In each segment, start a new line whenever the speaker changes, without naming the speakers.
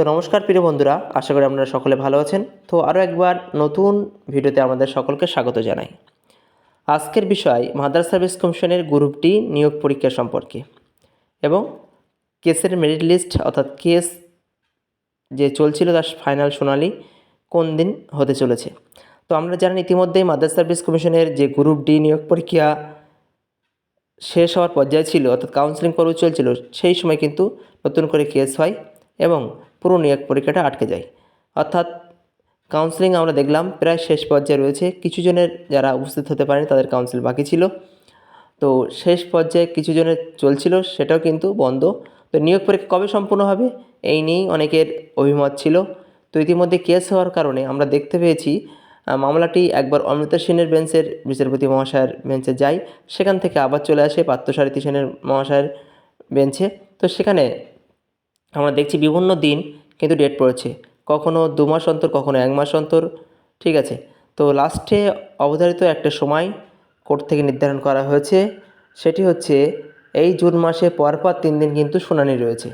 তো নমস্কার প্রিয় বন্ধুরা, আশা করি আপনারা সকলে ভালো আছেন। তো আরও একবার নতুন ভিডিওতে আমাদের সকলকে স্বাগত জানাই। আজকের বিষয় মাদার সার্ভিস কমিশনের গ্রুপ ডি নিয়োগ পরীক্ষা সম্পর্কে এবং কেসের মেরিট লিস্ট অর্থাৎ কেস যে চলছিল তার ফাইনাল শুনানি কোন দিন হতে চলেছে। তো আমরা জানেন ইতিমধ্যেই মাদার সার্ভিস কমিশনের যে গ্রুপ ডি নিয়োগ পরীক্ষা শেষ হওয়ার পর্যায়ে ছিল, অর্থাৎ কাউন্সিলিং পর্ব চলছিল, সেই সময় কিন্তু নতুন করে কেস হয় এবং পুরো নিয়োগ পরীক্ষাটা আটকে যায়। অর্থাৎ কাউন্সেলিং আমরা দেখলাম, প্রায় শেষ পর্যায়ে রয়েছে। কিছু জনের যারা উপস্থিত হতে পারেনি, তাদের কাউন্সিল বাকি ছিল। তো শেষ পর্যায়ে কিছু জনের চলছিল, সেটাও কিন্তু বন্ধ। তো নিয়োগ পরীক্ষা কবে সম্পূর্ণ হবে, এই নিয়েই অনেকের অভিমত ছিল। তো ইতিমধ্যে কেস হওয়ার কারণে আমরা দেখতে পেয়েছি মামলাটি একবার অমৃতা সেনের বেঞ্চের বিচারপতি মহাশয়ের বেঞ্চে যায়। সেখান থেকে আবার চলে আসে পার্থসারথী সেনের মহাশয়ের বেঞ্চে। তো সেখানে আমরা দেখছি বিভিন্ন দিন কিন্তু ডেট পড়েছে। কখনো দু মাস অন্তর, কখনো এক মাস অন্তর, ঠিক আছে? তো লাস্টে অবধারিত একটা সময় কোর্ট থেকে নির্ধারণ করা হয়েছে। সেটি হচ্ছে এই জুন মাসে পরপর তিন দিন কিন্তু শুনানি রয়েছে।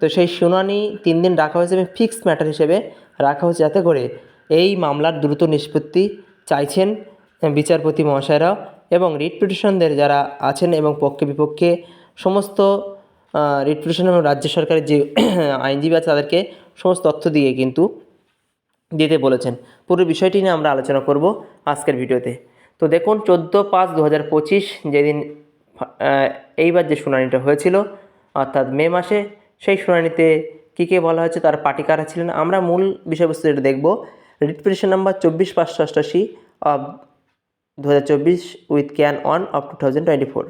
তো সেই শুনানি তিন দিন রাখা হয়েছে এবং ফিক্সড ম্যাটার হিসেবে রাখা হয়েছে যাতে করে এই মামলার দ্রুত নিষ্পত্তি চাইছেন বিচারপতি মহাশয়রা এবং রিট পিটিশনদের যারা আছেন এবং পক্ষে বিপক্ষে সমস্ত রিট পিটিশন এবং রাজ্য সরকারের যে আইনজীবী আছে, তাদেরকে সমস্ত তথ্য দিয়ে কিন্তু দিতে বলেছেন। পুরো বিষয়টি নিয়ে আমরা আলোচনা করব আজকের ভিডিওতে। তো দেখুন, চোদ্দ পাঁচ দু হাজার পঁচিশ যেদিন এইবার যে শুনানিটা হয়েছিল, অর্থাৎ মে মাসে, সেই শুনানিতে কী কী বলা হয়েছে, তার পার্টি কারা ছিলেন। আমরা মূল বিষয়বস্তু যেটা দেখব রিট পিটিশন নাম্বার চব্বিশ পাঁচশো অষ্টাশি অফ দু হাজার চব্বিশ with can on of two thousand twenty four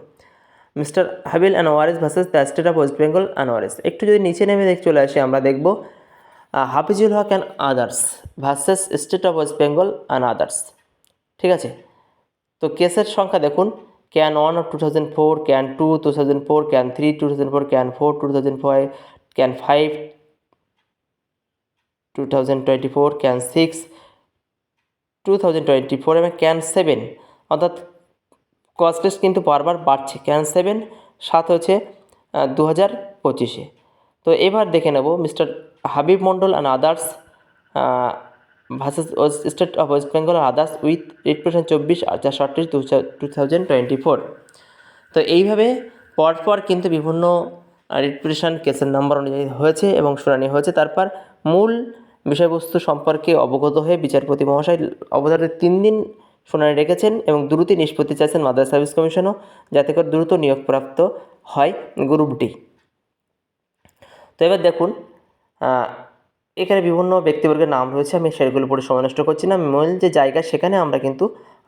mister Habil and others versus the state of West Bengal and others একটু যদি নিচে নেমে দেখ চলে আসি, আমরা দেখব Hafizul Haque and others versus state of West Bengal and others ঠিক আছে? তো কেসের সংখ্যা দেখুন। CAN one of two thousand four, CAN two two thousand four, CAN three two thousand four, CAN four two thousand five can five two thousand twenty four, can six two thousand twenty four, এবং can seven. অর্থাৎ cost list কিন্তু বারবার বাড়ছে can seven? সাত হচ্ছে দু হাজার পঁচিশে। তো এবার দেখে নেব mister Habib Mondal and others versus state of West Bengal R others with writ percent চব্বিশ চারশো আটত্রিশ টু থাউজেন্ড টোয়েন্টি ফোর তো এইভাবে পরপর কিন্তু বিভিন্ন রিপিটিশন কেসের নাম্বার অনুযায়ী হয়েছে এবং শুনানি হয়েছে। তারপর মূল বিষয়বস্তু সম্পর্কে অবগত হয়ে বিচারপতি মহাশয় অবধারিত তিন দিন শুনানি রেখেছেন এবং দ্রুত নিষ্পত্তি চাইছেন মাদ্রাস সার্ভিস কমিশনও, যাতে করে দ্রুত নিয়োগপ্রাপ্ত হয় গ্রুপ ডি তো এবার দেখুন এখানে বিভিন্ন ব্যক্তিবর্গের নাম রয়েছে, আমি সেগুলো পড়ে সময় নষ্ট করছি না। মূল যে জায়গা, সেখানে আমরা কিন্তু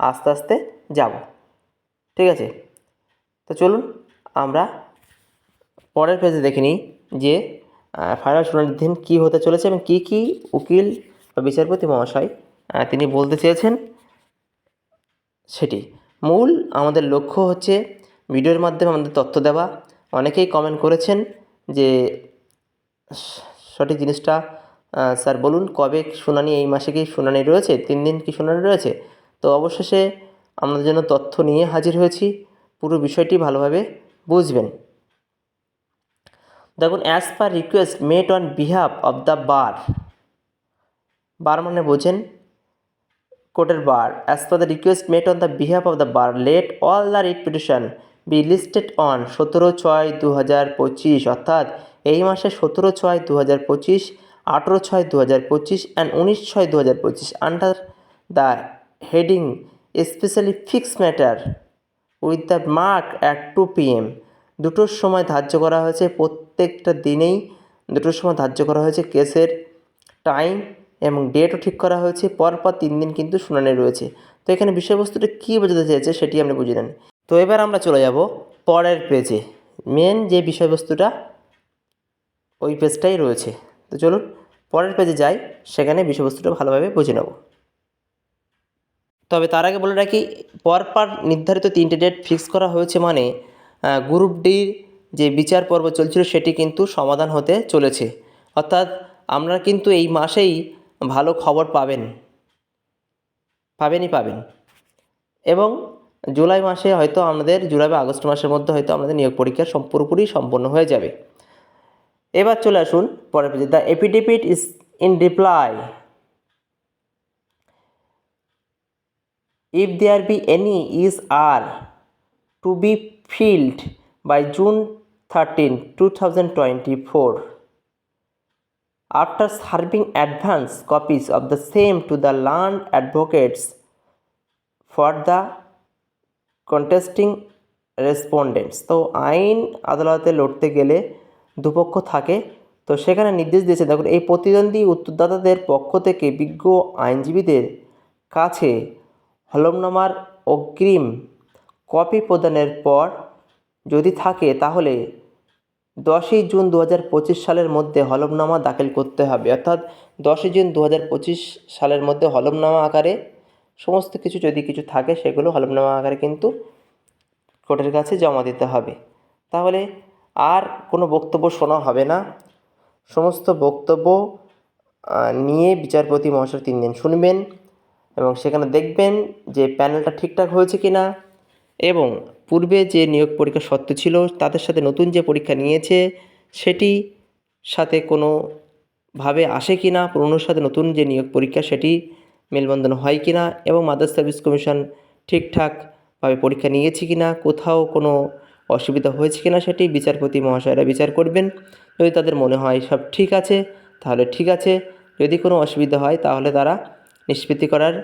আস্তে আস্তে যাব। ঠিক আছে? তো চলুন, আমরা পরের পেজে দেখে নিই যে ফাইনাল শুনানির দিন কী হতে চলেছে এবং কী কী উকিল বা বিচারপতি মহাশয় তিনি বলতে চেয়েছেন। সেটি। মূল আমাদের লক্ষ্য হচ্ছে ভিডিওর মাধ্যমে আমাদের তথ্য দেওয়া। অনেকেই কমেন্ট করেছেন যে, সঠিক জিনিসটা স্যার বলুন, কবে শুনানি, এই মাসে কি শুনানি রয়েছে? তিন দিন কি শুনানি রয়েছে? তো অবশেষে আমাদের জন্য তথ্য নিয়ে হাজির হয়েছি। পুরো বিষয়টি ভালোভাবে বুঝবেন। দেখুন as per request made on behalf of the bar bar মানে বোঝেন কোর্টের bar. As per the request made on the behalf of the bar let all the writ petition be listed on সতেরো ছয় দু হাজার পঁচিশ, অর্থাৎ এই মাসে সতেরো ছয় দু হাজার পঁচিশ, আঠেরো ছয় দু হাজার পঁচিশ অ্যান্ড উনিশ ছয় দু হাজার পঁচিশ under the heading specially fix matter with the mark at two PM দুটোর সময় ধার্য করা হয়েছে, প্রত্যেকটা দিনেই দুটোর সময় ধার্য করা হয়েছে কেসের টাইম এবং ডেটও ঠিক করা হয়েছে, পরপর তিন দিন কিন্তু শুনানি রয়েছে। তো এখানে বিষয়বস্তুটা কী বোঝাতে চেয়েছে সেটি আমরা বুঝে নেন। তো এবার আমরা চলে যাব পরের পেজে মেন যে বিষয়বস্তুটা, ওই পেজটাই রয়েছে। তো চলুন পরের পেজে যাই, সেখানে বিষয়বস্তুটা ভালোভাবে বুঝে নেব। তবে তার আগে বলে রাখি, পরপর নির্ধারিত তিনটে ডেট ফিক্স করা হয়েছে মানে গ্রুপ ডির যে বিচার পর্ব চলছিল সেটি কিন্তু সমাধান হতে চলেছে। অর্থাৎ আমরা কিন্তু এই মাসেই ভালো খবর পাবেন। পাবেনই পাবেন। এবং জুলাই মাসে হয়তো আমাদের জুলাই বা আগস্ট মাসের মধ্যে হয়তো আমাদের নিয়োগ পরীক্ষা সম- পুরোপুরি সম্পন্ন হয়ে যাবে। এবার চলে আসুন পরের পেজে the affidavit is in reply if there be any is are to be filled by June 13, 2024. After serving advance copies of the same to the land advocates for the contesting respondents তো আইন আদালতে লড়তে গেলে দুপক্ষ থাকে। তো সেখানে নির্দেশ দিয়েছে, দেখুন, এই প্রতিদ্বন্দ্বী উত্তরদাতাদের পক্ষ থেকে বিজ্ঞ আইনজীবীদের কাছে হলমনামার অগ্রিম কপি প্রদানের পর যদি থাকে, তাহলে দশই জুন দু হাজার পঁচিশ সালের মধ্যে হলফনামা দাখিল করতে হবে। অর্থাৎ দশই জুন দু হাজার পঁচিশ সালের মধ্যে হলফনামা আকারে সমস্ত কিছু যদি কিছু থাকে, সেগুলো হলফনামা আকারে কিন্তু কোর্টের কাছে জমা দিতে হবে। তাহলে আর কোনো বক্তব্য শোনা হবে না। সমস্ত বক্তব্য নিয়ে বিচারপতি মহাশয় তিন দিন শুনবেন এবং সেখানে দেখবেন যে প্যানেলটা ঠিকঠাক হয়েছে কি না এবং পূর্বে যে নিয়োগ পরীক্ষা সত্য ছিল, তাদের সাথে নতুন যে পরীক্ষা নিয়েছে, সেটি সাথে কোনো ভাবে আসে কি না, পুরনোর সাথে নতুন যে নিয়োগ পরীক্ষা, সেটি মেলবন্ধন হয় কি না এবং মাদার সার্ভিস কমিশন ঠিকঠাকভাবে পরীক্ষা নিয়েছে কি না, কোথাও কোনো অসুবিধা হয়েছে কি না, সেটি বিচারপতি মহাশয়রা বিচার করবেন। যদি তাদের মনে হয় সব ঠিক আছে, তাহলে ঠিক আছে। যদি কোনো অসুবিধা হয়, তাহলে তারা নিষ্পত্তি করার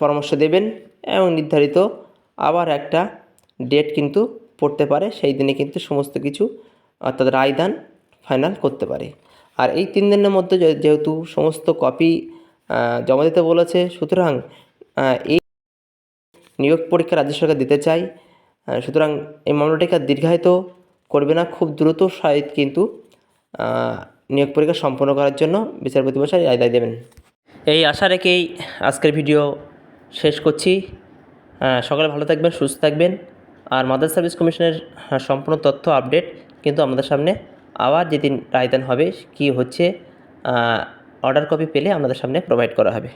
পরামর্শ দেবেন এবং নির্ধারিত আবার একটা ডেট কিন্তু পড়তে পারে, সেই দিনে কিন্তু সমস্ত কিছু অর্থাৎ রায়দান ফাইনাল করতে পারে। আর এই তিন দিনের মধ্যে যেহেতু সমস্ত কপি জমা দিতে বলেছে, সুতরাং এই নিয়োগ পরীক্ষা রাজ্য সরকার দিতে চাই সুতরাং এই মামলাটিকে দীর্ঘায়িত করবে না, খুব দ্রুত সাহিত কিন্তু নিয়োগ পরীক্ষা সম্পন্ন করার জন্য বিচারপতি মশাই রায় দেবেন। এই আশা রেখেই আজকের ভিডিও শেষ করছি। সকলে ভালো থাকবেন সুস্থ থাকবেন। আর মাদার সার্ভিস কমিশনের আহ, সম্পূর্ণ তথ্য আপডেট কিন্তু আমাদের সামনে আবার যেদিন রায়দান হবে কি হচ্ছে অর্ডার কপি পেলে আমাদের সামনে প্রোভাইড করা হবে।